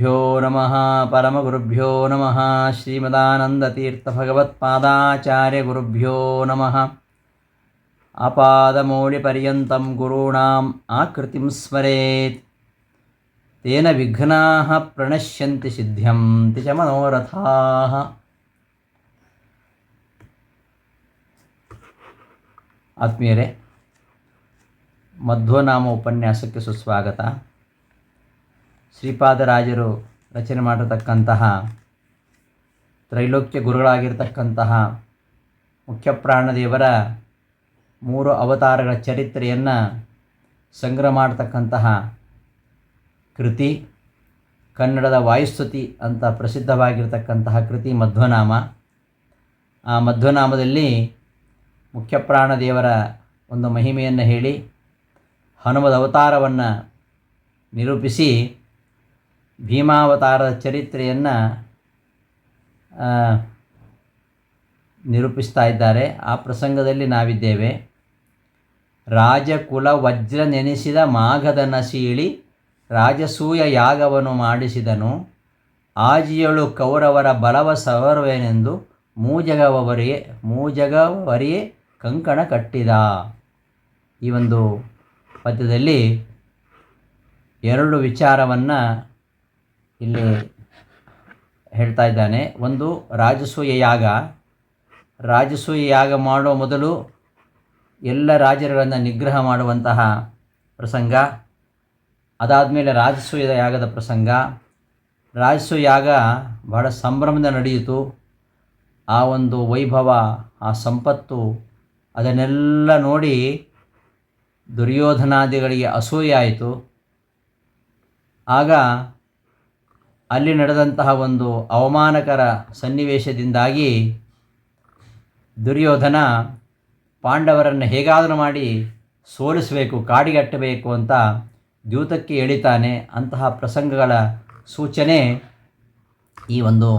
गुरुभ्यो नमः, परमगुरुभ्यो नमः, श्रीमदानन्दतीर्थभगवत्पादाचार्यगुरुभ्यो नमः। अपादमौलिपर्यन्तं गुरूणाम् आकृतिं स्मरेत्। तेन विघ्ना प्रणश्य सिद्ध्यं च मनोरथा। मनोरथाः ಆತ್ಮೀಯರೇ उपन्यास के ಸುಸ್ವಾಗತ ಶ್ರೀಪಾದರಾಜರು ರಚನೆ ಮಾಡಿರತಕ್ಕಂತಹ ತ್ರೈಲೋಕ್ಯ ಗುರುಗಳಾಗಿರ್ತಕ್ಕಂತಹ ಮುಖ್ಯಪ್ರಾಣದೇವರ ಮೂರು ಅವತಾರಗಳ ಚರಿತ್ರೆಯನ್ನು ಸಂಗ್ರಹ ಮಾಡತಕ್ಕಂತಹ ಕೃತಿ, ಕನ್ನಡದ ವಾಯುಸ್ತುತಿ ಅಂತ ಪ್ರಸಿದ್ಧವಾಗಿರ್ತಕ್ಕಂತಹ ಕೃತಿ ಮಧ್ವನಾಮ. ಆ ಮಧ್ವನಾಮದಲ್ಲಿ ಮುಖ್ಯಪ್ರಾಣದೇವರ ಒಂದು ಮಹಿಮೆಯನ್ನು ಹೇಳಿ, ಹನುಮದ ಅವತಾರವನ್ನು ನಿರೂಪಿಸಿ ಭೀಮಾವತಾರದ ಚರಿತ್ರೆಯನ್ನು ನಿರೂಪಿಸ್ತಾ ಇದ್ದಾರೆ. ಆ ಪ್ರಸಂಗದಲ್ಲಿ ನಾವಿದ್ದೇವೆ. ರಾಜಕುಲ ವಜ್ರ ನೆನೆಸಿದ ಮಾಘದ ನಸೀಳಿ ರಾಜಸೂಯ ಯಾಗವನ್ನು ಮಾಡಿಸಿದನು. ಆಜಿಯಳು ಕೌರವರ ಬಲವ ಸವರವೇನೆಂದು ಮೂಜಗವರಿಗೆ ಮೂಜಗವರಿಯೇ ಕಂಕಣ ಕಟ್ಟಿದ. ಈ ಒಂದು ಪದ್ಯದಲ್ಲಿ ಎರಡು ವಿಚಾರವನ್ನು ಇಲ್ಲಿ ಹೇಳ್ತಾ ಇದ್ದಾನೆ, ಒಂದು ರಾಜಸೂಯ ಯಾಗ. ರಾಜಸೂಯ ಯಾಗ ಮಾಡುವ ಮೊದಲು ಎಲ್ಲ ರಾಜರುಗಳನ್ನು ನಿಗ್ರಹ ಮಾಡುವಂತಹ ಪ್ರಸಂಗ. ಅದಾದಮೇಲೆ ರಾಜಸೂಯದ ಯಾಗದ ಪ್ರಸಂಗ. ರಾಜಸೂಯ ಯಾಗ ಬಹಳ ಸಂಭ್ರಮದ ನಡೆಯಿತು. ಆ ಒಂದು ವೈಭವ, ಆ ಸಂಪತ್ತು ಅದನ್ನೆಲ್ಲ ನೋಡಿ ದುರ್ಯೋಧನಾದಿಗಳಿಗೆ ಅಸೂಯೆ ಆಯಿತು ಆಗ ಅಲ್ಲಿ ನಡೆದಂತಹ ಒಂದು ಅವಮಾನಕರ ಸನ್ನಿವೇಶದಿಂದಾಗಿ ದುರ್ಯೋಧನ ಪಾಂಡವರನ್ನು ಹೇಗಾದರೂ ಮಾಡಿ ಸೋಲಿಸಬೇಕು, ಕಾಡಿಗಟ್ಟಬೇಕು ಅಂತ ದ್ಯೂತಕ್ಕೆ ಎಳಿತಾನೆ ಅಂತಹ ಪ್ರಸಂಗಗಳ ಸೂಚನೆ ಈ ಒಂದು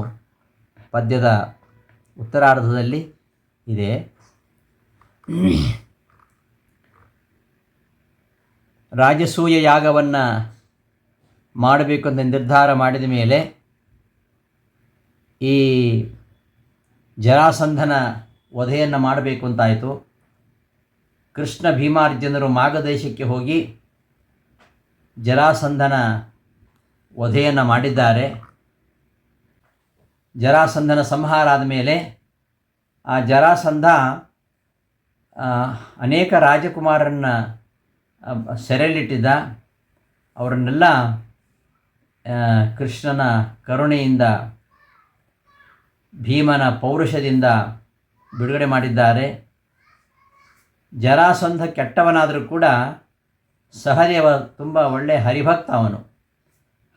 ಪದ್ಯದ ಉತ್ತರಾರ್ಧದಲ್ಲಿ ಇದೆ. ರಾಜಸೂಯ ಯಾಗವನ್ನು ಮಾಡಬೇಕು ಅಂತ ನಿರ್ಧಾರ ಮಾಡಿದ ಮೇಲೆ ಈ ಜರಾಸಂಧನ ವಧೆಯನ್ನು ಮಾಡಬೇಕು ಅಂತಾಯಿತು. ಕೃಷ್ಣ ಭೀಮಾರ್ಜುನರು ಮಾಗದೇಶಕ್ಕೆ ಹೋಗಿ ಜರಾಸಂಧನ ವಧೆಯನ್ನು ಮಾಡಿದ್ದಾರೆ. ಜರಾಸಂಧನ ಸಂಹಾರ ಆದ ಮೇಲೆ ಆ ಜರಾಸಂಧ ಅನೇಕ ರಾಜಕುಮಾರರನ್ನು ಸೆರೆಯಲ್ಲಿಟ್ಟಿದ್ದ. ಅವರನ್ನೆಲ್ಲ ಕೃಷ್ಣನ ಕರುಣೆಯಿಂದ, ಭೀಮನ ಪೌರುಷದಿಂದ ಬಿಡುಗಡೆ ಮಾಡಿದ್ದಾರೆ. ಜರಾಸಂಧ ಕೆಟ್ಟವನಾದರೂ ಕೂಡ ಸಹದೇವ ತುಂಬ ಒಳ್ಳೆಯ ಹರಿಭಕ್ತ ಅವನು.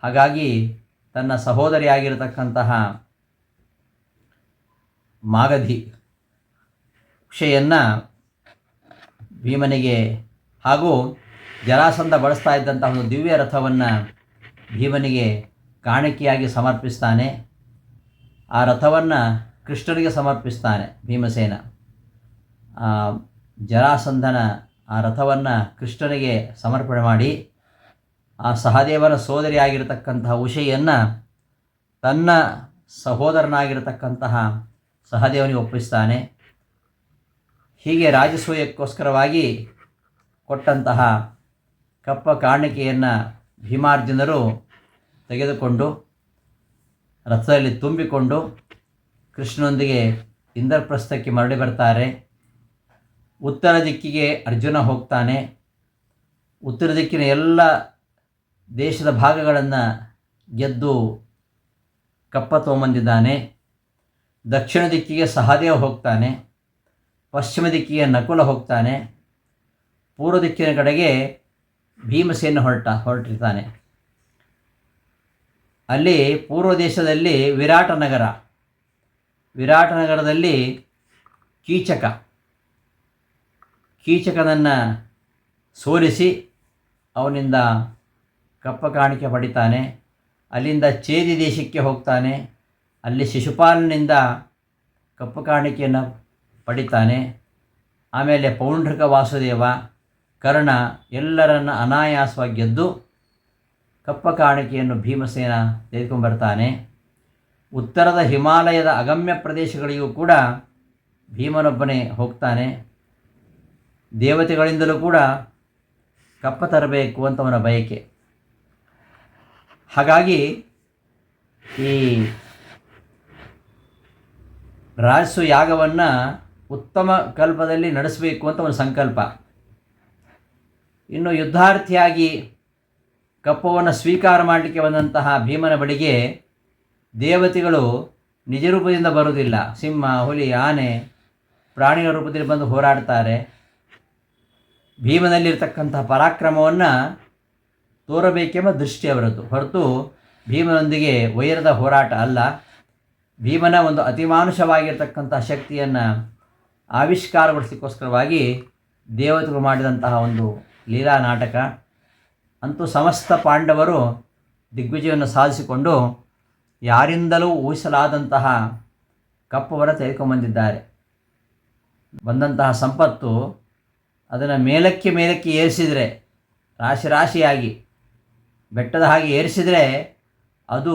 ಹಾಗಾಗಿ ತನ್ನ ಸಹೋದರಿಯಾಗಿರತಕ್ಕಂತಹ ಮಾಗಧಿ ಕ್ಷೆಯನ್ನು ಭೀಮನಿಗೆ ಹಾಗೂ ಜರಾಸಂಧ ಬಳಸ್ತಾ ಇದ್ದಂತಹ ಒಂದು ದಿವ್ಯ ರಥವನ್ನು ಭೀಮನಿಗೆ ಕಾಣಿಕೆಯಾಗಿ ಸಮರ್ಪಿಸ್ತಾನೆ, ಆ ರಥವನ್ನು ಕೃಷ್ಣನಿಗೆ ಸಮರ್ಪಿಸ್ತಾನೆ ಭೀಮಸೇನ. ಜರಾಸಂಧನ ಆ ರಥವನ್ನು ಕೃಷ್ಣನಿಗೆ ಸಮರ್ಪಣೆ ಮಾಡಿ, ಆ ಸಹದೇವನ ಸೋದರಿಯಾಗಿರತಕ್ಕಂತಹ ಉಷೆಯನ್ನು ತನ್ನ ಸಹೋದರನಾಗಿರತಕ್ಕಂತಹ ಸಹದೇವನಿಗೆ ಒಪ್ಪಿಸ್ತಾನೆ. ಹೀಗೆ ರಾಜಸೂಯಕ್ಕೋಸ್ಕರವಾಗಿ ಕೊಟ್ಟಂತಹ ಕಪ್ಪ ಕಾಣಿಕೆಯನ್ನು ಭೀಮಾರ್ಜುನರು ತೆಗೆದುಕೊಂಡು, ರಥದಲ್ಲಿ ತುಂಬಿಕೊಂಡು ಕೃಷ್ಣನೊಂದಿಗೆ ಇಂದ್ರಪ್ರಸ್ಥಕ್ಕೆ ಮರಳಿ ಬರ್ತಾರೆ. ಉತ್ತರ ದಿಕ್ಕಿಗೆ ಅರ್ಜುನ ಹೋಗ್ತಾನೆ. ಉತ್ತರ ದಿಕ್ಕಿನ ಎಲ್ಲ ದೇಶದ ಭಾಗಗಳನ್ನು ಗೆದ್ದು ಕಪ್ಪ ತೊಗೊಂಬಂದಿದ್ದಾನೆ. ದಕ್ಷಿಣ ದಿಕ್ಕಿಗೆ ಸಹದೇವ ಹೋಗ್ತಾನೆ. ಪಶ್ಚಿಮ ದಿಕ್ಕಿಗೆ ನಕುಲ ಹೋಗ್ತಾನೆ. ಪೂರ್ವ ದಿಕ್ಕಿನ ಕಡೆಗೆ ಭೀಮಸೇನ ಹೊರಟ, ಹೊರಟಿರ್ತಾನೆ. ಅಲ್ಲಿ ಪೂರ್ವ ದೇಶದಲ್ಲಿ ವಿರಾಟ ನಗರ. ವಿರಾಟ ನಗರದಲ್ಲಿ ಕೀಚಕ. ಕೀಚಕನನ್ನು ಸೋಲಿಸಿ ಅವನಿಂದ ಕಪ್ಪ ಕಾಣಿಕೆ ಪಡಿತಾನೆ. ಅಲ್ಲಿಂದ ಚೇದಿ ದೇಶಕ್ಕೆ ಹೋಗ್ತಾನೆ. ಅಲ್ಲಿ ಶಿಶುಪಾಲನಿಂದ ಕಪ್ಪು ಕಾಣಿಕೆಯನ್ನು ಪಡಿತಾನೆ. ಆಮೇಲೆ ಪೌಂಡ್ರಿಕ ವಾಸುದೇವ. ಕರ್ಣ ಎಲ್ಲರನ್ನು ಅನಾಯಾಸವಾಗಿ ಗೆದ್ದು ಕಪ್ಪ ಕಾಣಿಕೆಯನ್ನು ಭೀಮಸೇನ ತೆಗೆದುಕೊಂಡ್ಬರ್ತಾನೆ ಉತ್ತರದ ಹಿಮಾಲಯದ ಅಗಮ್ಯ ಪ್ರದೇಶಗಳಿಗೂ ಕೂಡ ಭೀಮನೊಬ್ಬನೇ ಹೋಗ್ತಾನೆ. ದೇವತೆಗಳಿಂದಲೂ ಕೂಡ ಕಪ್ಪ ತರಬೇಕು ಅಂತ ಅವನ ಬಯಕೆ. ಹಾಗಾಗಿ ಈ ರಾಜಸು ಯಾಗವನ್ನು ಉತ್ತಮ ಕಲ್ಪದಲ್ಲಿ ನಡೆಸಬೇಕು ಅಂತ ಒಂದು ಸಂಕಲ್ಪ. ಇನ್ನು ಯುದ್ಧಾರ್ಥಿಯಾಗಿ ಕಪ್ಪವನ್ನು ಸ್ವೀಕಾರ ಮಾಡಲಿಕ್ಕೆ ಬಂದಂತಹ ಭೀಮನ ಬಳಿಗೆ ದೇವತೆಗಳು ನಿಜ ರೂಪದಿಂದ ಬರುವುದಿಲ್ಲ. ಸಿಂಹ, ಹುಲಿ, ಆನೆ ಪ್ರಾಣಿಗಳ ರೂಪದಲ್ಲಿ ಬಂದು ಹೋರಾಡ್ತಾರೆ. ಭೀಮನಲ್ಲಿರ್ತಕ್ಕಂತಹ ಪರಾಕ್ರಮವನ್ನು ತೋರಬೇಕೆಂಬ ದೃಷ್ಟಿ ಅವರದ್ದು. ಹೊರತು ಭೀಮನೊಂದಿಗೆ ವೈರದ ಹೋರಾಟ ಅಲ್ಲ. ಭೀಮನ ಒಂದು ಅತಿಮಾನುಷವಾಗಿರ್ತಕ್ಕಂಥ ಶಕ್ತಿಯನ್ನು ಆವಿಷ್ಕಾರಗೊಳಿಸಿಕೋಸ್ಕರವಾಗಿ ದೇವತೆಗಳು ಮಾಡಿದಂತಹ ಒಂದು ಲೀಲಾ ನಾಟಕ. ಅಂತೂ ಸಮಸ್ತ ಪಾಂಡವರು ದಿಗ್ವಿಜಯವನ್ನು ಸಾಧಿಸಿಕೊಂಡು ಯಾರಿಂದಲೂ ಊಹಿಸಲಾದಂತಹ ಕಪ್ಪವರ ತೆಗೆದುಕೊಂಬಂದಿದ್ದಾರೆ ಬಂದಂತಹ ಸಂಪತ್ತು ಅದನ್ನು ಮೇಲಕ್ಕೆ ಮೇಲಕ್ಕೆ ಏರಿಸಿದರೆ, ರಾಶಿ ರಾಶಿಯಾಗಿ, ಬೆಟ್ಟದ ಹಾಗೆ ಏರಿಸಿದರೆ ಅದು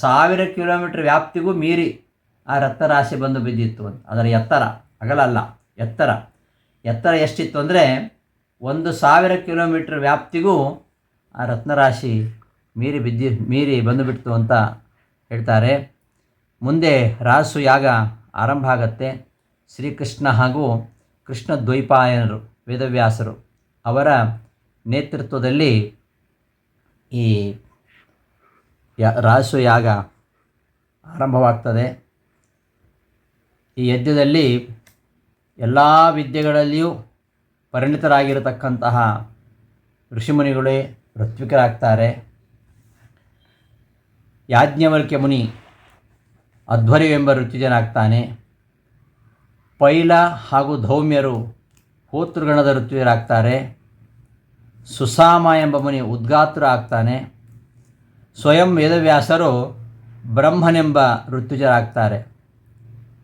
ಸಾವಿರ ಕಿಲೋಮೀಟ್ರ್ ವ್ಯಾಪ್ತಿಗೂ ಮೀರಿ ಆ ರಕ್ತರಾಶಿ ಬಂದು ಬಿದ್ದಿತ್ತು ಅಂತ. ಅದರ ಎತ್ತರ, ಅಗಲಲ್ಲ, ಎತ್ತರ. ಎತ್ತರ ಎಷ್ಟಿತ್ತು ಅಂದರೆ ಒಂದು ಸಾವಿರ ಕಿಲೋಮೀಟ್ರ್ ವ್ಯಾಪ್ತಿಗೂ ಆ ರತ್ನರಾಶಿ ಮೀರಿ ಬಿದ್ದಿ, ಮೀರಿ ಬಂದುಬಿಡ್ತು ಅಂತ ಹೇಳ್ತಾರೆ. ಮುಂದೆ ರಾಸು ಯಾಗ ಆರಂಭ ಆಗತ್ತೆ. ಶ್ರೀಕೃಷ್ಣ ಹಾಗೂ ಕೃಷ್ಣ ದ್ವೈಪಾಯನರು, ವೇದವ್ಯಾಸರು ಅವರ ನೇತೃತ್ವದಲ್ಲಿ ಈ ರಾಸು ಯಾಗ ಆರಂಭವಾಗ್ತದೆ. ಈ ಯಜ್ಞದಲ್ಲಿ ಎಲ್ಲ ವಿದ್ಯೆಗಳಲ್ಲಿಯೂ ಪರಿಣಿತರಾಗಿರತಕ್ಕಂತಹ ಋಷಿಮುನಿಗಳೇ ಋತ್ವಿಕರಾಗ್ತಾರೆ. ಯಾಜ್ಞವಲ್ಕ್ಯ ಮುನಿ ಅಧ್ವರ್ಯವೆಂಬ ಋತ್ವಿಜನಾಗ್ತಾನೆ. ಪೈಲ ಹಾಗೂ ಧೌಮ್ಯರು ಹೋತೃಗಣದ ಋತ್ವಿಯರಾಗ್ತಾರೆ ಸುಸಾಮ ಎಂಬ ಮುನಿ ಉದ್ಗಾತ್ರ ಆಗ್ತಾನೆ. ಸ್ವಯಂ ವೇದವ್ಯಾಸರು ಬ್ರಹ್ಮನೆಂಬ ಋತ್ವಿಜರಾಗ್ತಾರೆ.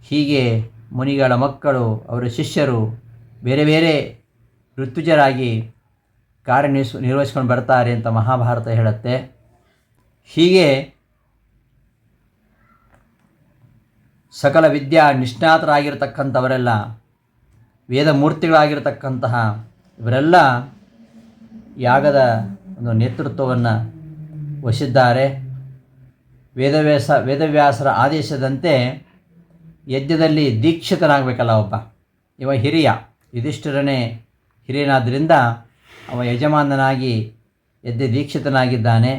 ಹೀಗೆ ಮುನಿಗಳ ಮಕ್ಕಳು, ಅವರ ಶಿಷ್ಯರು ಬೇರೆ ಬೇರೆ ಋತುಜರಾಗಿ ಕಾರ್ಯನಿರ್ಸ್ ನಿರ್ವಹಿಸ್ಕೊಂಡು ಬರ್ತಾರೆ ಅಂತ ಮಹಾಭಾರತ ಹೇಳುತ್ತೆ. ಹೀಗೆ ಸಕಲ ವಿದ್ಯಾ ನಿಷ್ಣಾತರಾಗಿರ್ತಕ್ಕಂಥವರೆಲ್ಲ, ವೇದ ಮೂರ್ತಿಗಳಾಗಿರ್ತಕ್ಕಂತಹ ಇವರೆಲ್ಲ ಯಾಗದ ಒಂದು ನೇತೃತ್ವವನ್ನು ವಹಿಸಿದ್ದಾರೆ. ವೇದವ್ಯಾಸ, ವೇದವ್ಯಾಸರ ಆದೇಶದಂತೆ ಯಜ್ಞದಲ್ಲಿ ದೀಕ್ಷಿತನಾಗಬೇಕಲ್ಲ ಒಬ್ಬ. ಇವ ಹಿರಿಯ, ಯುಧಿಷ್ಠಿರನೇ ಹಿರಿಯನಾದ್ದರಿಂದ ಅವ ಯಜಮಾನನಾಗಿ ಎದ್ದೆ ದೀಕ್ಷಿತನಾಗಿದ್ದಾನೆ.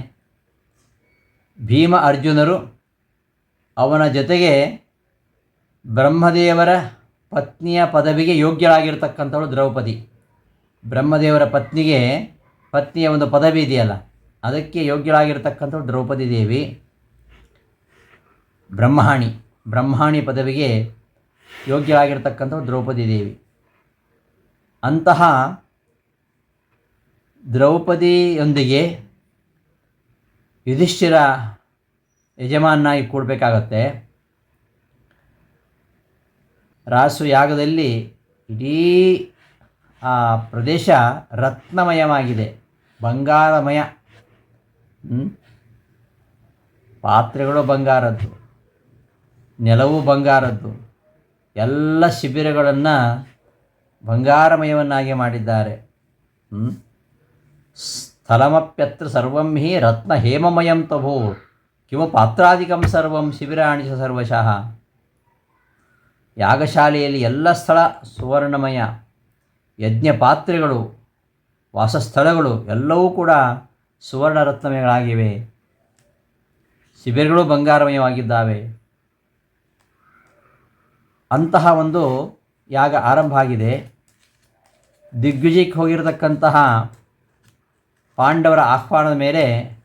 ಭೀಮ ಅರ್ಜುನರು ಅವನ ಜೊತೆಗೆ ಬ್ರಹ್ಮದೇವರ ಪತ್ನಿಯ ಪದವಿಗೆ ಯೋಗ್ಯಳಾಗಿರ್ತಕ್ಕಂಥವಳು ದ್ರೌಪದಿ. ಬ್ರಹ್ಮದೇವರ ಪತ್ನಿಗೆ ಪತ್ನಿಯ ಒಂದು ಪದವಿ ಇದೆಯಲ್ಲ, ಅದಕ್ಕೆ ಯೋಗ್ಯಳಾಗಿರ್ತಕ್ಕಂಥವಳು ದ್ರೌಪದಿ ದೇವಿ. ಬ್ರಹ್ಮಾಣಿ ಬ್ರಹ್ಮಾಣಿ ಪದವಿಗೆ ಯೋಗ್ಯಳಾಗಿರ್ತಕ್ಕಂಥವಳು ದ್ರೌಪದಿ ದೇವಿ. ಅಂತಹ ದ್ರೌಪದಿಯೊಂದಿಗೆ ಯುಧಿಷ್ಠಿರ ಯಜಮಾನಾಗಿ ಕೂಡಬೇಕಾಗತ್ತೆ. ರಾಸು ಯಾಗದಲ್ಲಿ ಇಡೀ ಆ ಪ್ರದೇಶ ರತ್ನಮಯವಾಗಿದೆ. ಬಂಗಾರಮಯ. ಪಾತ್ರೆಗಳು ಬಂಗಾರದ್ದು. ನೆಲವು ಬಂಗಾರದ್ದು. ಎಲ್ಲ ಶಿಬಿರಗಳನ್ನು ಬಂಗಾರಮಯವನ್ನಾಗಿ ಮಾಡಿದ್ದಾರೆ. ಸ್ಥಲಮಪ್ಯತ್ರ ಸರ್ವಂ ಹಿ ರತ್ನ ಹೇಮಮಯಂ ತಭೋ. ಕಿಮ ಪಾತ್ರಾಧಿಕಂ ಸರ್ವಂ ಶಿಬಿರಾಣಿ ಚ ಸರ್ವಶಃ. ಯಾಗಶಾಲೆಯಲ್ಲಿ ಎಲ್ಲ ಸ್ಥಳ ಸುವರ್ಣಮಯ. ಯಜ್ಞ ಪಾತ್ರೆಗಳು ವಾಸಸ್ಥಳಗಳು ಎಲ್ಲವೂ ಕೂಡ ಸುವರ್ಣ ರತ್ನಮಯಗಳಾಗಿವೆ ಶಿಬಿರಗಳು ಬಂಗಾರಮಯವಾಗಿದ್ದಾವೆ. ಅಂತಹ ಒಂದು ಯಾಗ ಆರಂಭ ಆಗಿದೆ. ದಿಗ್ವಿಜಯಕ್ಕೆ ಹೋಗಿರತಕ್ಕಂತಹ ಪಾಂಡವರ ಆಹ್ವಾನದ ಮೇಲೆ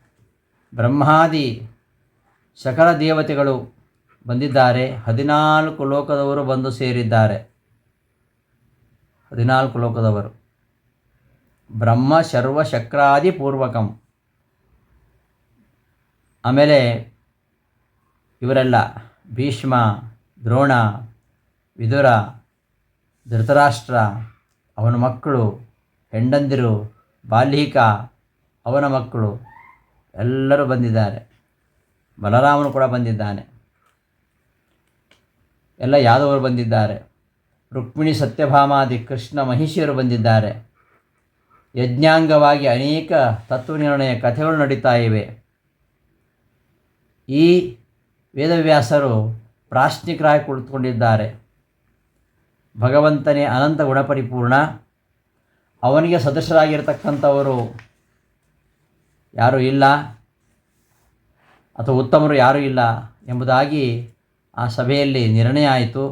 ಬ್ರಹ್ಮಾದಿ ಸಕಲ ದೇವತೆಗಳು ಬಂದಿದ್ದಾರೆ. ಹದಿನಾಲ್ಕು ಲೋಕದವರು ಬಂದು ಸೇರಿದ್ದಾರೆ. ಹದಿನಾಲ್ಕು ಲೋಕದವರು. ಬ್ರಹ್ಮ, ಶರ್ವ, ಶಕ್ರಾದಿ, ಪೂರ್ವಕಂ. ಆಮೇಲೆ ಇವರೆಲ್ಲ ಭೀಷ್ಮ, ದ್ರೋಣ, ವಿದುರ ಧೃತರಾಷ್ಟ್ರ, ಅವನ ಮಕ್ಕಳು, ಹೆಂಡಂದಿರು ಬಾಲ್ಯಿಕ ಅವನ ಮಕ್ಕಳು, ಎಲ್ಲರೂ ಬಂದಿದ್ದಾರೆ. ಬಲರಾಮನು ಕೂಡ ಬಂದಿದ್ದಾನೆ. ಎಲ್ಲ ಯಾದವರು ಬಂದಿದ್ದಾರೆ. ರುಕ್ಮಿಣಿ ಸತ್ಯಭಾಮಾದಿ ಕೃಷ್ಣ ಮಹಿಷಿಯರು ಬಂದಿದ್ದಾರೆ. ಯಜ್ಞಾಂಗವಾಗಿ ಅನೇಕ ತತ್ವ ನಿರ್ಣಯ ಕಥೆಗಳು ನಡೀತಾ ಇವೆ. ಈ ವೇದವ್ಯಾಸರು ಪ್ರಾಶ್ನಿಕರಾಗಿ ಕುಳಿತುಕೊಂಡಿದ್ದಾರೆ. ಭಗವಂತನೇ ಅನಂತ ಗುಣಪರಿಪೂರ್ಣ. ಅವನಿಗೆ ಸದಸ್ಯರಾಗಿರ್ತಕ್ಕಂಥವರು ಯಾರೂ ಇಲ್ಲ, ಅಥವಾ ಉತ್ತಮರು ಯಾರೂ ಇಲ್ಲ ಎಂಬುದಾಗಿ ಆ ಸಭೆಯಲ್ಲಿ ನಿರ್ಣಯ ಆಯಿತು.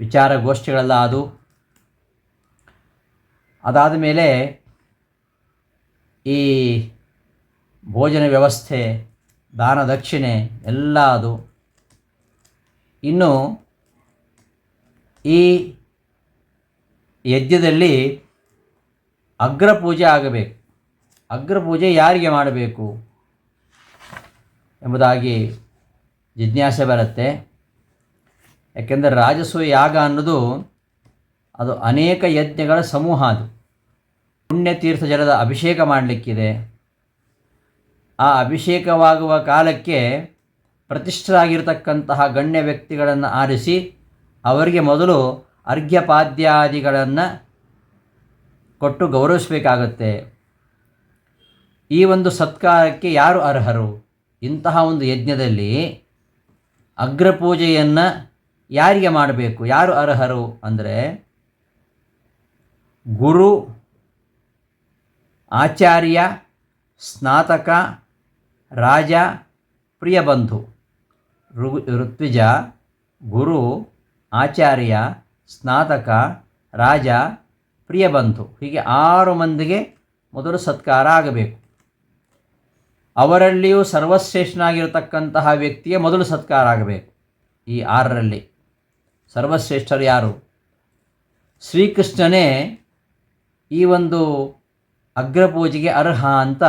ವಿಚಾರಗೋಷ್ಠಿಗಳೆಲ್ಲ ಅದು ಅದಾದ ಮೇಲೆ ಈ ಭೋಜನ ವ್ಯವಸ್ಥೆ, ದಾನ, ದಕ್ಷಿಣೆ ಎಲ್ಲ ಅದು ಇನ್ನು ಈ ಯಜ್ಞದಲ್ಲಿ ಅಗ್ರಪೂಜೆ ಆಗಬೇಕು. ಅಗ್ರಪೂಜೆ ಯಾರಿಗೆ ಮಾಡಬೇಕು ಎಂಬುದಾಗಿ ಜಿಜ್ಞಾಸೆ ಬರುತ್ತೆ. ಯಾಕೆಂದರೆ ರಾಜಸೂಯ ಯಾಗ ಅನ್ನೋದು ಅದು ಅನೇಕ ಯಜ್ಞಗಳ ಸಮೂಹ ಅದು. ಪುಣ್ಯತೀರ್ಥ ಜಲದ ಅಭಿಷೇಕ ಮಾಡಲಿಕ್ಕಿದೆ. ಆ ಅಭಿಷೇಕವಾಗುವ ಕಾಲಕ್ಕೆ ಪ್ರತಿಷ್ಠರಾಗಿರ್ತಕ್ಕಂತಹ ಗಣ್ಯ ವ್ಯಕ್ತಿಗಳನ್ನು ಆರಿಸಿ ಅವರಿಗೆ ಮೊದಲು ಅರ್ಘ್ಯಪಾದ್ಯಾದಿಗಳನ್ನು ಕೊಟ್ಟು ಗೌರವಿಸಬೇಕಾಗತ್ತೆ. ಈ ಒಂದು ಸತ್ಕಾರಕ್ಕೆ ಯಾರು ಅರ್ಹರು? ಇಂತಹ ಒಂದು ಯಜ್ಞದಲ್ಲಿ ಅಗ್ರಪೂಜೆಯನ್ನು ಯಾರಿಗೆ ಮಾಡಬೇಕು? ಯಾರು ಅರ್ಹರು ಅಂದರೆ ಗುರು, ಆಚಾರ್ಯ, ಸ್ನಾತಕ, ರಾಜ ಪ್ರಿಯಬಂಧು ಋ ಋತ್ವಿಜ, ಗುರು ಆಚಾರ್ಯ, ಸ್ನಾತಕ, ರಾಜ, ಪ್ರಿಯಬಂಧು. ಹೀಗೆ ಆರು ಮಂದಿಗೆ ಮೊದಲು ಸತ್ಕಾರ ಆಗಬೇಕು. ಅವರಲ್ಲಿಯೂ ಸರ್ವಶ್ರೇಷ್ಠನಾಗಿರತಕ್ಕಂತಹ ವ್ಯಕ್ತಿಗೆ ಮೊದಲು ಸತ್ಕಾರ ಆಗಬೇಕು. ಈ ಆರರಲ್ಲಿ ಸರ್ವಶ್ರೇಷ್ಠರು ಯಾರು? ಶ್ರೀಕೃಷ್ಣನೇ ಈ ಒಂದು ಅಗ್ರಪೂಜೆಗೆ ಅರ್ಹ ಅಂತ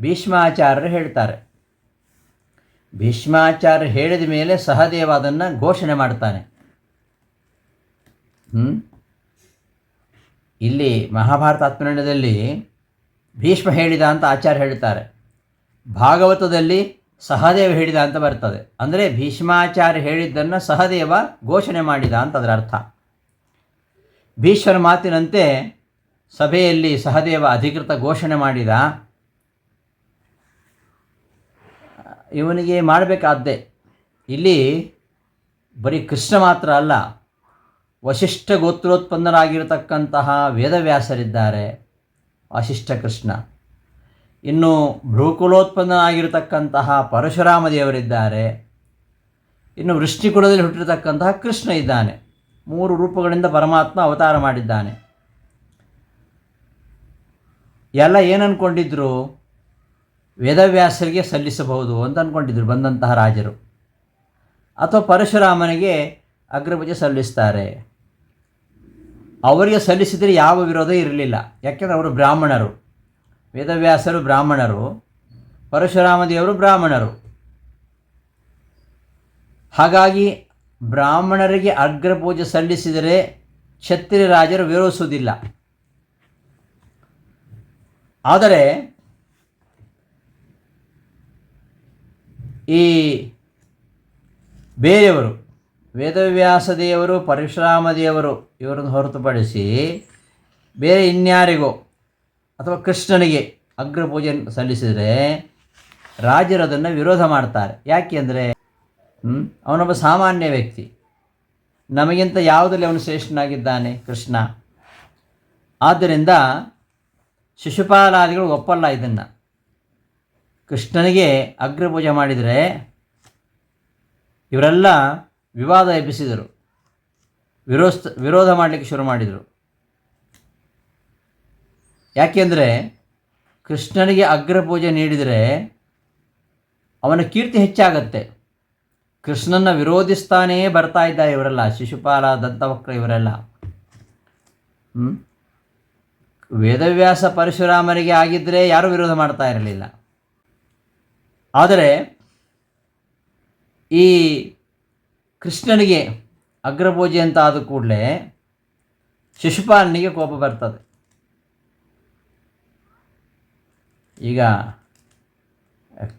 ಭೀಷ್ಮಾಚಾರ್ಯರು ಹೇಳ್ತಾರೆ. ಭೀಷ್ಮಾಚಾರ್ಯ ಹೇಳಿದ ಮೇಲೆ ಸಹದೇವ ಅದನ್ನು ಘೋಷಣೆ ಮಾಡ್ತಾನೆ? ಇಲ್ಲಿ ಮಹಾಭಾರತ ಆತ್ಮರಣ್ಯದಲ್ಲಿ ಭೀಷ್ಮ ಹೇಳಿದ ಅಂತ ಆಚಾರ್ಯ ಹೇಳ್ತಾರೆ. ಭಾಗವತದಲ್ಲಿ ಸಹದೇವ ಹೇಳಿದ ಅಂತ ಬರ್ತದೆ. ಅಂದರೆ ಭೀಷ್ಮಾಚಾರ್ಯ ಹೇಳಿದ್ದನ್ನು ಸಹದೇವ ಘೋಷಣೆ ಮಾಡಿದ ಅಂತ ಅದರ ಅರ್ಥ. ಭೀಷ್ಮರ ಮಾತಿನಂತೆ ಸಭೆಯಲ್ಲಿ ಸಹದೇವ ಅಧಿಕೃತ ಘೋಷಣೆ ಮಾಡಿದ. ಇವನಿಗೆ ಮಾಡಬೇಕಾದ್ದೆ. ಇಲ್ಲಿ ಬರೀ ಕೃಷ್ಣ ಮಾತ್ರ ಅಲ್ಲ ವಶಿಷ್ಠ ಗೋತ್ರೋತ್ಪನ್ನರಾಗಿರತಕ್ಕಂತಹ ವೇದವ್ಯಾಸರಿದ್ದಾರೆ ವಶಿಷ್ಠ ಕೃಷ್ಣ. ಇನ್ನು ಭ್ರೂಕುಲೋತ್ಪನ್ನನಾಗಿರತಕ್ಕಂತಹ ಪರಶುರಾಮ ದೇವರಿದ್ದಾರೆ. ಇನ್ನು ವೃಷ್ಟಿಕುಲದಲ್ಲಿ ಹುಟ್ಟಿರತಕ್ಕಂತಹ ಕೃಷ್ಣ ಇದ್ದಾನೆ. ಮೂರು ರೂಪಗಳಿಂದ ಪರಮಾತ್ಮ ಅವತಾರ ಮಾಡಿದ್ದಾನೆ. ಎಲ್ಲ ಏನು ವೇದವ್ಯಾಸರಿಗೆ ಸಲ್ಲಿಸಬಹುದು ಅಂತ ಅಂದ್ಕೊಂಡಿದ್ರು ಬಂದಂತಹ ರಾಜರು. ಅಥವಾ ಪರಶುರಾಮನಿಗೆ ಅಗ್ರಪೂಜೆ ಸಲ್ಲಿಸ್ತಾರೆ. ಅವರಿಗೆ ಸಲ್ಲಿಸಿದರೆ ಯಾವ ವಿರೋಧ ಇರಲಿಲ್ಲ. ಯಾಕೆಂದರೆ ಅವರು ಬ್ರಾಹ್ಮಣರು. ವೇದವ್ಯಾಸರು ಬ್ರಾಹ್ಮಣರು. ಪರಶುರಾಮ ದೇವರು ಬ್ರಾಹ್ಮಣರು. ಹಾಗಾಗಿ ಬ್ರಾಹ್ಮಣರಿಗೆ ಅಗ್ರಪೂಜೆ ಸಲ್ಲಿಸಿದರೆ ಕ್ಷತ್ರಿಯ ರಾಜರು ವಿರೋಧಿಸುವುದಿಲ್ಲ. ಆದರೆ ಈ ಬೇರೆಯವರು ವೇದವ್ಯಾಸ ದೇವರು ಪರಶುರಾಮ ದೇವರು ಇವರನ್ನು ಹೊರತುಪಡಿಸಿ ಬೇರೆ ಇನ್ಯಾರಿಗೋ ಅಥವಾ ಕೃಷ್ಣನಿಗೆ ಅಗ್ರಪೂಜೆ ಸಲ್ಲಿಸಿದರೆ ರಾಜರು ಅದನ್ನು ವಿರೋಧ ಮಾಡ್ತಾರೆ. ಯಾಕೆ ಅಂದರೆ ಅವನೊಬ್ಬ ಸಾಮಾನ್ಯ ವ್ಯಕ್ತಿ. ನಮಗಿಂತ ಯಾವುದರಲ್ಲಿ ಅವನು ಶ್ರೇಷ್ಠನಾಗಿದ್ದಾನೆ? ಕೃಷ್ಣ. ಆದ್ದರಿಂದ ಶಿಶುಪಾಲಾದಿಗಳು ಒಪ್ಪಲ್ಲ ಇದನ್ನು. ಕೃಷ್ಣನಿಗೆ ಅಗ್ರಪೂಜೆ ಮಾಡಿದರೆ ಇವರೆಲ್ಲ ವಿವಾದ ಎಬ್ಬಿಸಿದರು. ವಿರೋಧ ವಿರೋಧ ಮಾಡಲಿಕ್ಕೆ ಶುರು ಮಾಡಿದರು. ಯಾಕೆಂದರೆ ಕೃಷ್ಣನಿಗೆ ಅಗ್ರಪೂಜೆ ನೀಡಿದರೆ ಅವನ ಕೀರ್ತಿ ಹೆಚ್ಚಾಗತ್ತೆ. ಕೃಷ್ಣನ ವಿರೋಧಿಸ್ತಾನೇ ಬರ್ತಾ ಇದ್ದಾರೆ ಇವರೆಲ್ಲ, ಶಿಶುಪಾಲ, ದಂತವಕ್ರ ಇವರೆಲ್ಲ? ವೇದವ್ಯಾಸ ಪರಶುರಾಮರಿಗೆ ಆಗಿದ್ದರೆ ಯಾರೂ ವಿರೋಧ ಮಾಡ್ತಾ ಇರಲಿಲ್ಲ. ಆದರೆ ಈ ಕೃಷ್ಣನಿಗೆ ಅಗ್ರಪೂಜೆ ಅಂತ ಆದ ಕೂಡಲೇ ಶಿಶುಪಾಲನಿಗೆ ಕೋಪ ಬರ್ತದೆ. ಈಗ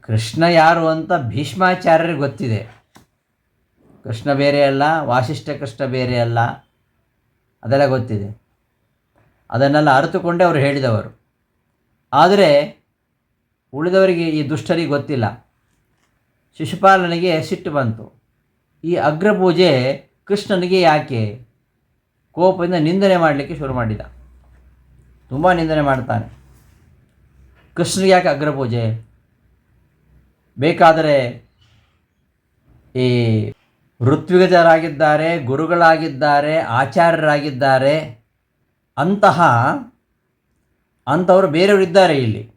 ಕೃಷ್ಣ ಯಾರು ಅಂತ ಭೀಷ್ಮಾಚಾರ್ಯರಿಗೆ ಗೊತ್ತಿದೆ. ಕೃಷ್ಣ ಬೇರೆ ಅಲ್ಲ, ವಾಸಿಷ್ಠ ಕೃಷ್ಣ ಬೇರೆ ಅಲ್ಲ, ಅದೆಲ್ಲ ಗೊತ್ತಿದೆ. ಅದನ್ನೆಲ್ಲ ಅರಿತುಕೊಂಡೇ ಅವರು ಹೇಳಿದವರು. ಆದರೆ ಉಳಿದವರಿಗೆ ಈ ದುಷ್ಟರಿಗೆ ಗೊತ್ತಿಲ್ಲ. ಶಿಶುಪಾಲನಿಗೆ ಸಿಟ್ಟು ಬಂತು. ಈ ಅಗ್ರಪೂಜೆ ಕೃಷ್ಣನಿಗೆ ಯಾಕೆ? ಕೋಪದಿಂದ ನಿಂದನೆ ಮಾಡಲಿಕ್ಕೆ ಶುರು ಮಾಡಿದ. ತುಂಬ ನಿಂದನೆ ಮಾಡ್ತಾನೆ. ಕೃಷ್ಣನಿಗೆ ಯಾಕೆ ಅಗ್ರಪೂಜೆ? ಬೇಕಾದರೆ ಈ ಋತ್ವಿಗಜರಾಗಿದ್ದಾರೆ, ಗುರುಗಳಾಗಿದ್ದಾರೆ, ಆಚಾರ್ಯರಾಗಿದ್ದಾರೆ. ಅಂತಹ, ಅಂಥವರು ಬೇರೆಯವರಿದ್ದಾರೆ ಇಲ್ಲಿ.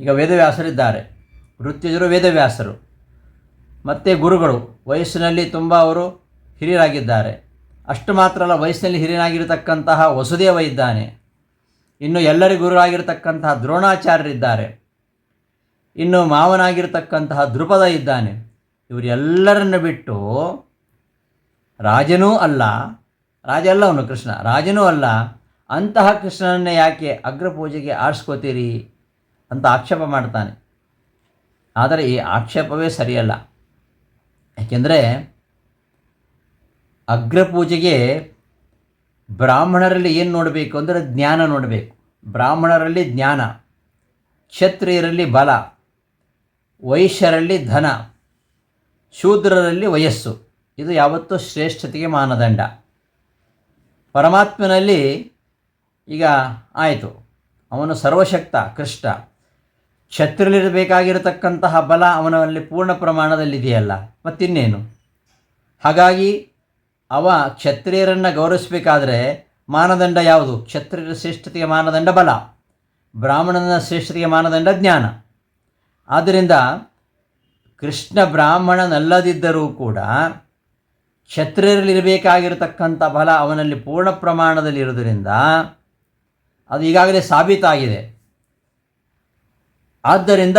ಈಗ ವೇದವ್ಯಾಸರಿದ್ದಾರೆ. ಋತ್ವಿಜರು ವೇದವ್ಯಾಸರು. ಮತ್ತು ಗುರುಗಳು, ವಯಸ್ಸಿನಲ್ಲಿ ತುಂಬ ಅವರು ಹಿರಿಯರಾಗಿದ್ದಾರೆ. ಅಷ್ಟು ಮಾತ್ರ ಅಲ್ಲ, ವಯಸ್ಸಿನಲ್ಲಿ ಹಿರಿಯನಾಗಿರತಕ್ಕಂತಹ ವಸುದೇವ ಇದ್ದಾನೆ. ಇನ್ನು ಎಲ್ಲರಿಗೂ ಗುರುವಾಗಿರತಕ್ಕಂತಹ ದ್ರೋಣಾಚಾರ್ಯರಿದ್ದಾರೆ. ಇನ್ನು ಮಾವನಾಗಿರ್ತಕ್ಕಂತಹ ದೃಪದ ಇದ್ದಾನೆ. ಇವರೆಲ್ಲರನ್ನು ಬಿಟ್ಟು ರಾಜನೂ ಅಲ್ಲ, ರಾಜ ಅಲ್ಲ ಅವನು ಕೃಷ್ಣ, ರಾಜನೂ ಅಲ್ಲ. ಅಂತಹ ಕೃಷ್ಣನನ್ನೇ ಯಾಕೆ ಅಗ್ರಪೂಜೆಗೆ ಆರಿಸ್ಕೋತೀರಿ ಅಂತ ಆಕ್ಷೇಪ ಮಾಡ್ತಾನೆ. ಆದರೆ ಈ ಆಕ್ಷೇಪವೇ ಸರಿಯಲ್ಲ. ಯಾಕೆಂದರೆ ಅಗ್ರಪೂಜೆಗೆ ಬ್ರಾಹ್ಮಣರಲ್ಲಿ ಏನು ನೋಡಬೇಕು ಅಂದರೆ ಜ್ಞಾನ ನೋಡಬೇಕು. ಬ್ರಾಹ್ಮಣರಲ್ಲಿ ಜ್ಞಾನ, ಕ್ಷತ್ರಿಯರಲ್ಲಿ ಬಲ, ವೈಶ್ಯರಲ್ಲಿ ಧನ, ಶೂದ್ರರಲ್ಲಿ ವಯಸ್ಸು, ಇದು ಯಾವತ್ತೂ ಶ್ರೇಷ್ಠತೆಗೆ ಮಾನದಂಡ. ಪರಮಾತ್ಮನಲ್ಲಿ ಈಗ ಆಯಿತು. ಅವನು ಸರ್ವಶಕ್ತ ಕೃಷ್ಣ ಕ್ಷತ್ರಿಯಲ್ಲಿರಬೇಕಾಗಿರತಕ್ಕಂತಹ ಬಲ ಅವನಲ್ಲಿ ಪೂರ್ಣ ಪ್ರಮಾಣದಲ್ಲಿದೆಯಲ್ಲ, ಮತ್ತಿನ್ನೇನು? ಹಾಗಾಗಿ ಅವ ಕ್ಷತ್ರಿಯರನ್ನು ಗೌರವಿಸಬೇಕಾದ್ರೆ ಮಾನದಂಡ ಯಾವುದು? ಕ್ಷತ್ರಿಯರ ಶ್ರೇಷ್ಠತೆಯ ಮಾನದಂಡ ಬಲ, ಬ್ರಾಹ್ಮಣನ ಶ್ರೇಷ್ಠತೆಯ ಮಾನದಂಡ ಜ್ಞಾನ. ಆದ್ದರಿಂದ ಕೃಷ್ಣ ಬ್ರಾಹ್ಮಣನಲ್ಲದಿದ್ದರೂ ಕೂಡ ಕ್ಷತ್ರಿಯರಲ್ಲಿರಬೇಕಾಗಿರತಕ್ಕಂಥ ಬಲ ಅವನಲ್ಲಿ ಪೂರ್ಣ ಪ್ರಮಾಣದಲ್ಲಿ ಇರುವುದರಿಂದ ಅದು ಈಗಾಗಲೇ ಸಾಬೀತಾಗಿದೆ. ಆದ್ದರಿಂದ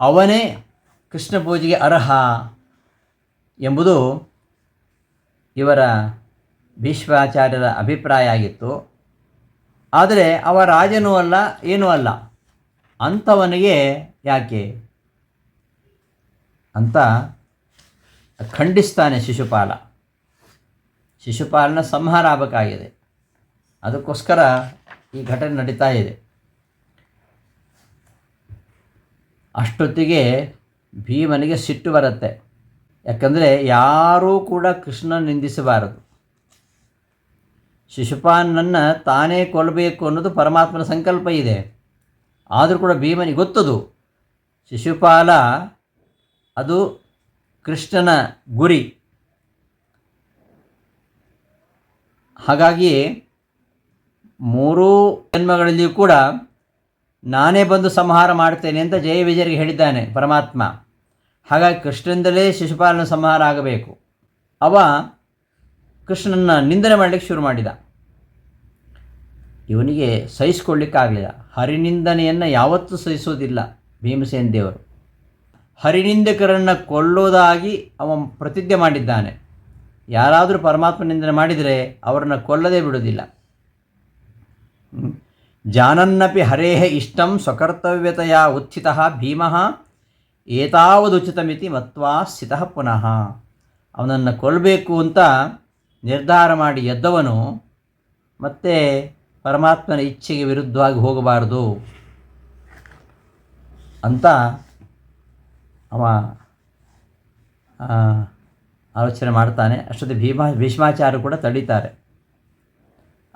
ಅವನೇ ಕೃಷ್ಣ ಪೂಜೆಗೆ ಅರ್ಹ ಎಂಬುದು ಇವರ ಭೀಷ್ಮಾಚಾರ್ಯರ ಅಭಿಪ್ರಾಯ ಆಗಿತ್ತು. ಆದರೆ ಅವ ರಾಜನೂ ಅಲ್ಲ, ಏನೂ ಅಲ್ಲ. ಅಂಥವನಿಗೆ ಯಾಕೆ ಅಂತ ಖಂಡಿಸ್ತಾನೆ ಶಿಶುಪಾಲ. ಶಿಶುಪಾಲನ ಸಂಹಾರ ಆಗಬೇಕಾಗಿದೆ. ಅದಕ್ಕೋಸ್ಕರ ಈ ಘಟನೆ ನಡೀತಾ ಇದೆ. ಅಷ್ಟೊತ್ತಿಗೆ ಭೀಮನಿಗೆ ಸಿಟ್ಟು ಬರುತ್ತೆ. ಯಾಕಂದರೆ ಯಾರೂ ಕೂಡ ಕೃಷ್ಣ ನಿಂದಿಸಬಾರದು. ಶಿಶುಪಾಲನನ್ನು ತಾನೇ ಕೊಲ್ಲಬೇಕು ಅನ್ನೋದು ಪರಮಾತ್ಮನ ಸಂಕಲ್ಪ ಇದೆ. ಆದರೂ ಕೂಡ ಭೀಮನಿಗೆ ಗೊತ್ತದು, ಶಿಶುಪಾಲ ಅದು ಕೃಷ್ಣನ ಗುರಿ. ಹಾಗಾಗಿ ಮೂರೂ ಜನ್ಮಗಳಲ್ಲಿಯೂ ಕೂಡ ನಾನೇ ಬಂದು ಸಂಹಾರ ಮಾಡ್ತೇನೆ ಅಂತ ಜಯ ವಿಜಯರಿಗೆ ಹೇಳಿದ್ದಾನೆ ಪರಮಾತ್ಮ. ಹಾಗಾಗಿ ಕೃಷ್ಣನಿಂದಲೇ ಶಿಶುಪಾಲನ ಸಂಹಾರ ಆಗಬೇಕು. ಅವ ಕೃಷ್ಣನ ನಿಂದನೆ ಮಾಡಲಿಕ್ಕೆ ಶುರು ಮಾಡಿದ. ಇವನಿಗೆ ಸಹಿಸ್ಕೊಳ್ಳಿಕ್ಕಾಗಲಿಲ್ಲ. ಹರಿನಿಂದನೆಯನ್ನು ಯಾವತ್ತೂ ಸಹಿಸೋದಿಲ್ಲ ಭೀಮಸೇನ ದೇವರು. ಹರಿನಿಂದಕರನ್ನು ಕೊಲ್ಲೋದಾಗಿ ಅವ ಪ್ರತಿಜ್ಞೆ ಮಾಡಿದ್ದಾನೆ. ಯಾರಾದರೂ ಪರಮಾತ್ಮ ನಿಂದನೆ ಮಾಡಿದರೆ ಅವರನ್ನು ಕೊಲ್ಲದೇ ಬಿಡೋದಿಲ್ಲ. ಜಾನನ್ನಪಿ ಹರೇಹ ಇಷ್ಟಂ ಸ್ವಕರ್ತವ್ಯತೆಯ ಉತ್ಥಿತ ಭೀಮಃ ಏತಾವದುಚಿತಮಿತಿ ಮತ್ವಾ ಸ್ಥಿತಃ ಪುನಃ. ಅವನನ್ನು ಕೊಲ್ಲಬೇಕು ಅಂತ ನಿರ್ಧಾರ ಮಾಡಿ ಎದ್ದವನು, ಮತ್ತೆ ಪರಮಾತ್ಮನ ಇಚ್ಛೆಗೆ ವಿರುದ್ಧವಾಗಿ ಹೋಗಬಾರದು ಅಂತ ಅವ ಆಲೋಚನೆ ಮಾಡ್ತಾನೆ. ಅಷ್ಟೊತ್ತಿ ಭೀಮಾ ಭೀಷ್ಮಾಚಾರ್ಯ ಕೂಡ ತಡೀತಾರೆ.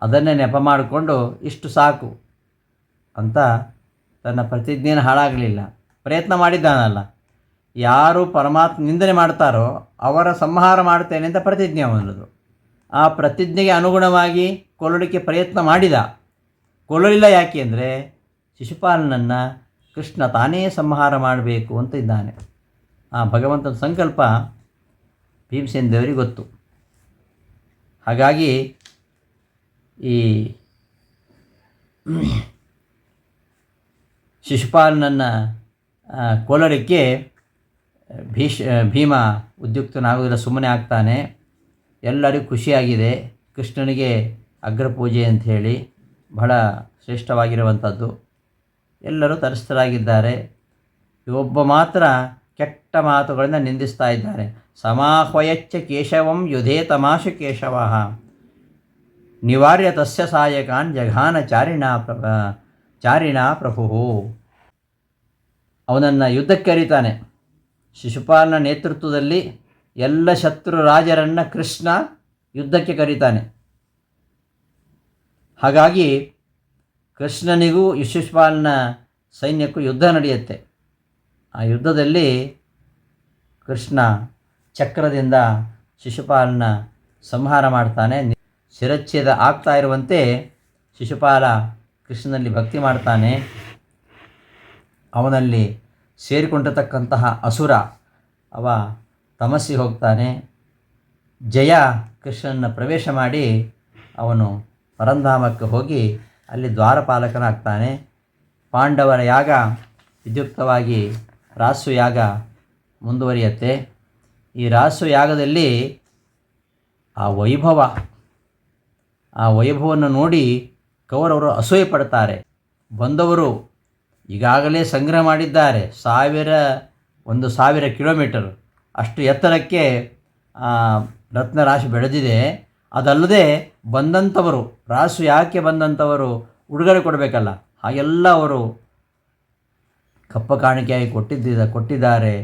ಅದನ್ನೇ ನೆಪ ಮಾಡಿಕೊಂಡು ಇಷ್ಟು ಸಾಕು. ಅಂತ ತನ್ನ ಪ್ರತಿಜ್ಞೆಯನ್ನು ಹಾಳಾಗಲಿಲ್ಲ. ಪ್ರಯತ್ನ ಮಾಡಿದ್ದಾನಲ್ಲ. ಯಾರು ಪರಮಾತ್ಮ ನಿಂದನೆ ಮಾಡ್ತಾರೋ ಅವರ ಸಂಹಾರ ಮಾಡ್ತೇನೆ ಅಂತ ಪ್ರತಿಜ್ಞೆ ಅವನದು. ಆ ಪ್ರತಿಜ್ಞೆಗೆ ಅನುಗುಣವಾಗಿ ಕೊಲ್ಲಲಿಕ್ಕೆ ಪ್ರಯತ್ನ ಮಾಡಿದ. ಕೊಲ್ಲಲಿಲ್ಲ ಯಾಕೆ ಅಂದರೆ ಶಿಶುಪಾಲನನ್ನು ಕೃಷ್ಣ ತಾನೇ ಸಂಹಾರ ಮಾಡಬೇಕು ಅಂತ ಇದ್ದಾನೆ. ಆ ಭಗವಂತನ ಸಂಕಲ್ಪ ಭೀಮಸೇನ ದೇವರಿಗೆ ಗೊತ್ತು. ಹಾಗಾಗಿ ಈ ಶಿಶುಪಾಲನನ್ನು ಕೊಲ್ಲಲಿಕ್ಕೆ ಭೀಷ್ ಭೀಮ ಉದ್ಯುಕ್ತನಾಗೋದಿಲ್ಲ, ಸುಮ್ಮನೆ ಆಗ್ತಾನೆ. ಎಲ್ಲರಿಗೂ ಖುಷಿಯಾಗಿದೆ. ಕೃಷ್ಣನಿಗೆ ಅಗ್ರಪೂಜೆ ಅಂಥೇಳಿ ಬಹಳ ಶ್ರೇಷ್ಠವಾಗಿರುವಂಥದ್ದು. ಎಲ್ಲರೂ ತರಿಸ್ತರಾಗಿದ್ದಾರೆ ಒಬ್ಬ ಮಾತ್ರ ಕೆಟ್ಟ ಮಾತುಗಳಿಂದ ನಿಂದಿಸ್ತಾ ಇದ್ದಾರೆ. ಸಮಾಹ್ವಯಚ್ಚ ಕೇಶವಂ ಯುಧೇ ತಮಾಶು ಕೇಶವ. ನಿವಾರ್ಯ ತಸ್ಯ ಸಹಾಯಕಾನ್ ಜಘಾನ ಚಾರಿಣ ಪ್ರ ಚಾರಿಣ ಪ್ರಭು. ಅವನನ್ನು ಯುದ್ಧಕ್ಕೆ ಕರೀತಾನೆ ಶಿಶುಪಾಲನ ನೇತೃತ್ವದಲ್ಲಿ ಎಲ್ಲ ಶತ್ರು ರಾಜರನ್ನು ಕೃಷ್ಣ ಯುದ್ಧಕ್ಕೆ ಕರೀತಾನೆ. ಹಾಗಾಗಿ ಕೃಷ್ಣನಿಗೂ ಶಿಶುಪಾಲನ ಸೈನ್ಯಕ್ಕೂ ಯುದ್ಧ ನಡೆಯುತ್ತೆ. ಆ ಯುದ್ಧದಲ್ಲಿ ಕೃಷ್ಣ ಚಕ್ರದಿಂದ ಶಿಶುಪಾಲನ ಸಂಹಾರ ಮಾಡ್ತಾನೆ. ಶಿರಚ್ಛೇದ ಆಗ್ತಾ ಇರುವಂತೆ ಶಿಶುಪಾಲ ಕೃಷ್ಣನಲ್ಲಿ ಭಕ್ತಿ ಮಾಡ್ತಾನೆ. ಅವನಲ್ಲಿ ಸೇರಿಕೊಂಡಿರತಕ್ಕಂತಹ ಅಸುರ, ಅವ ತಮಸ್ಸಿಗೆ ಹೋಗ್ತಾನೆ. ಜಯ ಕೃಷ್ಣನ ಪ್ರವೇಶ ಮಾಡಿ ಅವನು ಪರಂಧಾಮಕ್ಕೆ ಹೋಗಿ ಅಲ್ಲಿ ದ್ವಾರಪಾಲಕನಾಗ್ತಾನೆ. ಪಾಂಡವರ ಯಾಗ ವಿದ್ಯುಕ್ತವಾಗಿ ರಾಸು ಯಾಗ ಮುಂದುವರಿಯುತ್ತೆ. ಈ ರಾಸು ಯಾಗದಲ್ಲಿ ಆ ವೈಭವ, ಆ ವೈಭವವನ್ನು ನೋಡಿ ಕೌರವರು ಅಸೂಯೆ ಪಡ್ತಾರೆ ಬಂದವರು ಈಗಾಗಲೇ ಸಂಗ್ರಹ ಮಾಡಿದ್ದಾರೆ, ಸಾವಿರ, ಒಂದು ಸಾವಿರ ಕಿಲೋಮೀಟರ್. ಅಷ್ಟು ಎತ್ತರಕ್ಕೆ ರತ್ನರಾಶಿ ಬೆಳೆದಿದೆ. ಅದಲ್ಲದೆ ಬಂದಂಥವರು ರಾಸು ಯಾಕೆ ಬಂದಂಥವರು ಉಡುಗೊರೆ ಕೊಡಬೇಕಲ್ಲ? ಹಾಗೆಲ್ಲ ಅವರು ಕಪ್ಪ ಕಾಣಿಕೆಯಾಗಿ ಕೊಟ್ಟಿದ್ದ ಕೊಟ್ಟಿದ್ದಾರೆ.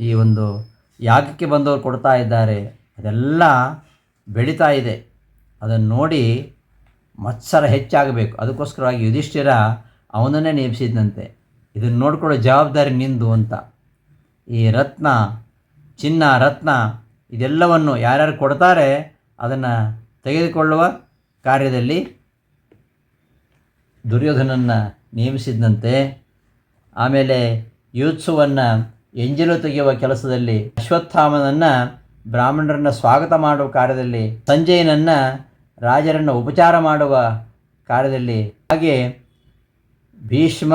ಈ ಒಂದು ಯಾಗಕ್ಕೆ ಬಂದವರು ಕೊಡ್ತಾ ಇದ್ದಾರೆ. ಅದೆಲ್ಲ ಬೆಳೀತಾ ಇದೆ. ಅದನ್ನು ನೋಡಿ ಮತ್ಸರ ಹೆಚ್ಚಾಗಬೇಕು. ಅದಕ್ಕೋಸ್ಕರವಾಗಿ ಯುಧಿಷ್ಠಿರ ಅವನನ್ನೇ ನೇಮಿಸಿದಂತೆ. ಇದನ್ನು ನೋಡ್ಕೊಳ್ಳೋ ಜವಾಬ್ದಾರಿ ನಿಂದು ಅಂತ. ಈ ರತ್ನ, ಚಿನ್ನ, ರತ್ನ ಇದೆಲ್ಲವನ್ನು ಯಾರ್ಯಾರು ಕೊಡ್ತಾರೆ ಅದನ್ನು ತೆಗೆದುಕೊಳ್ಳುವ ಕಾರ್ಯದಲ್ಲಿ ದುರ್ಯೋಧನನ್ನು ನೇಮಿಸಿದಂತೆ ಆಮೇಲೆ ಯೂತ್ಸುವನ್ನು ಎಂಜಲು ತೆಗೆಯುವ ಕೆಲಸದಲ್ಲಿ ಅಶ್ವತ್ಥಾಮನನ್ನು ಬ್ರಾಹ್ಮಣರನ್ನು ಸ್ವಾಗತ ಮಾಡುವ ಕಾರ್ಯದಲ್ಲಿ ಸಂಜಯನನ್ನು ರಾಜರನ್ನು ಉಪಚಾರ ಮಾಡುವ ಕಾರ್ಯದಲ್ಲಿ ಹಾಗೆ ಭೀಷ್ಮ,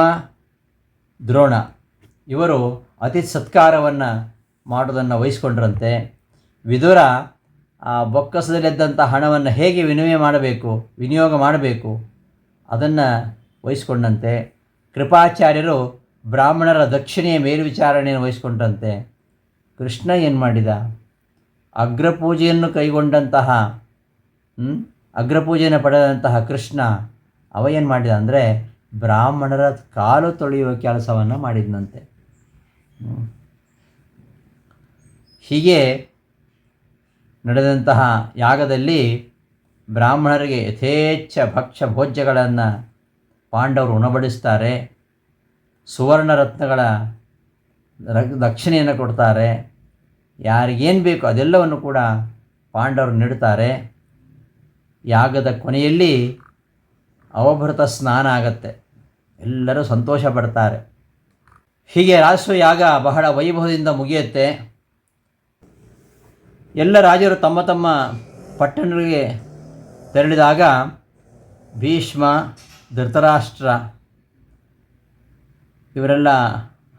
ದ್ರೋಣ ಇವರು ಅತಿ ಸತ್ಕಾರವನ್ನು ಮಾಡೋದನ್ನು ವಹಿಸ್ಕೊಂಡ್ರಂತೆ. ವಿದುರ ಆ ಬೊಕ್ಕಸದಲ್ಲಿದ್ದಂಥ ಹಣವನ್ನು ಹೇಗೆ ವಿನಿಮಯ ಮಾಡಬೇಕು, ವಿನಿಯೋಗ ಮಾಡಬೇಕು, ಅದನ್ನು ವಹಿಸ್ಕೊಂಡಂತೆ. ಕೃಪಾಚಾರ್ಯರು ಬ್ರಾಹ್ಮಣರ ದಕ್ಷಿಣೆಯ ಮೇಲ್ವಿಚಾರಣೆಯನ್ನು ವಹಿಸ್ಕೊಂಡಂತೆ ಕೃಷ್ಣ ಏನು ಮಾಡಿದ? ಅಗ್ರಪೂಜೆಯನ್ನು ಕೈಗೊಂಡಂತಹ ಅಗ್ರಪೂಜೆಯನ್ನು ಪಡೆದಂತಹ ಕೃಷ್ಣ ಅವ ಏನು ಮಾಡಿದ ಅಂದರೆ ಬ್ರಾಹ್ಮಣರ ಕಾಲು ತೊಳೆಯುವ ಕೆಲಸವನ್ನು ಮಾಡಿದನಂತೆ. ಹೀಗೆ ನಡೆದಂತಹ ಯಾಗದಲ್ಲಿ ಬ್ರಾಹ್ಮಣರಿಗೆ ಯಥೇಚ್ಛ ಭಕ್ಷ್ಯ ಭೋಜ್ಯಗಳನ್ನು ಪಾಂಡವರು ಉಣಬಡಿಸ್ತಾರೆ ಸುವರ್ಣ ರತ್ನಗಳ ದಕ್ಷಿಣೆಯನ್ನು ಕೊಡ್ತಾರೆ, ಯಾರಿಗೇನು ಬೇಕೋ ಅದೆಲ್ಲವನ್ನು ಕೂಡ ಪಾಂಡವರು ನೀಡುತ್ತಾರೆ ಯಾಗದ ಕೊನೆಯಲ್ಲಿ ಅವಭೃತ ಸ್ನಾನ ಆಗತ್ತೆ. ಎಲ್ಲರೂ ಸಂತೋಷ ಪಡ್ತಾರೆ. ಹೀಗೆ ಯಾಗ ಬಹಳ ವೈಭವದಿಂದ ಮುಗಿಯುತ್ತೆ. ಎಲ್ಲ ರಾಜರು ತಮ್ಮ ತಮ್ಮ ಪಟ್ಟಣಗಳಿಗೆ ತೆರಳಿದಾಗ ಭೀಷ್ಮ, ಧೃತರಾಷ್ಟ್ರ ಇವರೆಲ್ಲ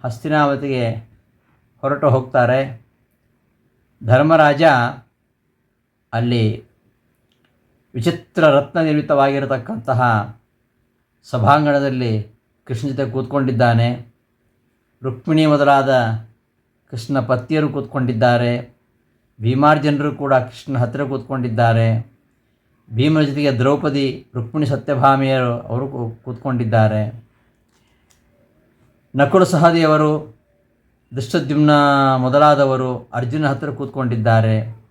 ಹಸ್ತಿನಾವತಿಗೆ ಹೊರಟು ಹೋಗ್ತಾರೆ. ಧರ್ಮರಾಜ ಅಲ್ಲಿ ವಿಚಿತ್ರ ರತ್ನ ನಿರ್ಮಿತವಾಗಿರತಕ್ಕಂತಹ ಸಭಾಂಗಣದಲ್ಲಿ ಕೃಷ್ಣ ಜೊತೆ ಕೂತ್ಕೊಂಡಿದ್ದಾನೆ. ರುಕ್ಮಿಣಿ ಮೊದಲಾದ ಕೃಷ್ಣ ಪತ್ನಿಯರು ಕೂತ್ಕೊಂಡಿದ್ದಾರೆ. ಭೀಮಾರ್ಜನರು ಕೂಡ ಕೃಷ್ಣ ಹತ್ತಿರ ಕೂತ್ಕೊಂಡಿದ್ದಾರೆ. ಭೀಮರ ಜೊತೆಗೆ ದ್ರೌಪದಿ, ರುಕ್ಮಿಣಿ ಸತ್ಯಭಾಮಿಯರು ಅವರು ಕೂತ್ಕೊಂಡಿದ್ದಾರೆ. ನಕುಲ ಸಹದಿಯವರು ದುಷ್ಟದ್ಯುಮ್ನ ಮೊದಲಾದವರು ಅರ್ಜುನ ಹತ್ತಿರ ಕೂತ್ಕೊಂಡಿದ್ದಾರೆ.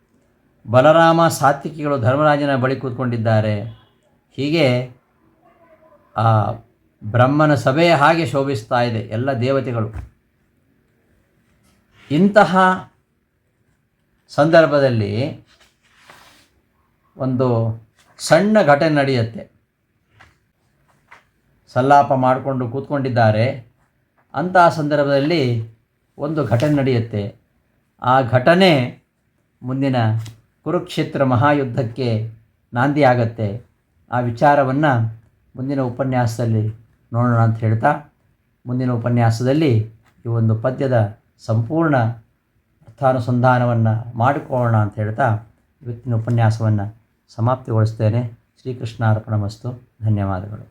ಬಲರಾಮ ಸಾತ್ವಿಕಿಗಳು ಧರ್ಮರಾಜನ ಬಳಿ ಕೂತ್ಕೊಂಡಿದ್ದಾರೆ. ಹೀಗೆ, ಆ ಬ್ರಹ್ಮನ ಸಭೆಯ ಹಾಗೆ ಶೋಭಿಸ್ತಾ ಇದೆ ಎಲ್ಲ ದೇವತೆಗಳು. ಇಂತಹ ಸಂದರ್ಭದಲ್ಲಿ ಒಂದು ಸಣ್ಣ ಘಟನೆ ನಡೆಯುತ್ತೆ. ಸಲ್ಲಾಪ ಮಾಡಿಕೊಂಡು ಕೂತ್ಕೊಂಡಿದ್ದಾರೆ. ಅಂತಹ ಸಂದರ್ಭದಲ್ಲಿ ಒಂದು ಘಟನೆ ನಡೆಯುತ್ತೆ. ಆ ಘಟನೆ ಮುಂದಿನ ಕುರುಕ್ಷೇತ್ರ ಮಹಾಯುದ್ಧಕ್ಕೆ ನಾಂದಿಯಾಗತ್ತೆ ಆ ವಿಚಾರವನ್ನು ಮುಂದಿನ ಉಪನ್ಯಾಸದಲ್ಲಿ ನೋಡೋಣ ಅಂತ ಹೇಳ್ತಾ, ಮುಂದಿನ ಉಪನ್ಯಾಸದಲ್ಲಿ ಈ ಒಂದು ಪದ್ಯದ ಸಂಪೂರ್ಣ ಅರ್ಥಾನುಸಂಧಾನವನ್ನು ಮಾಡಿಕೊಳ್ಳೋಣ ಅಂತ ಹೇಳ್ತಾ ಇವತ್ತಿನ ಉಪನ್ಯಾಸವನ್ನು ಸಮಾಪ್ತಿಗೊಳಿಸ್ತೇನೆ. ಶ್ರೀಕೃಷ್ಣಾರ್ಪಣ ಮಸ್ತು ಧನ್ಯವಾದಗಳು.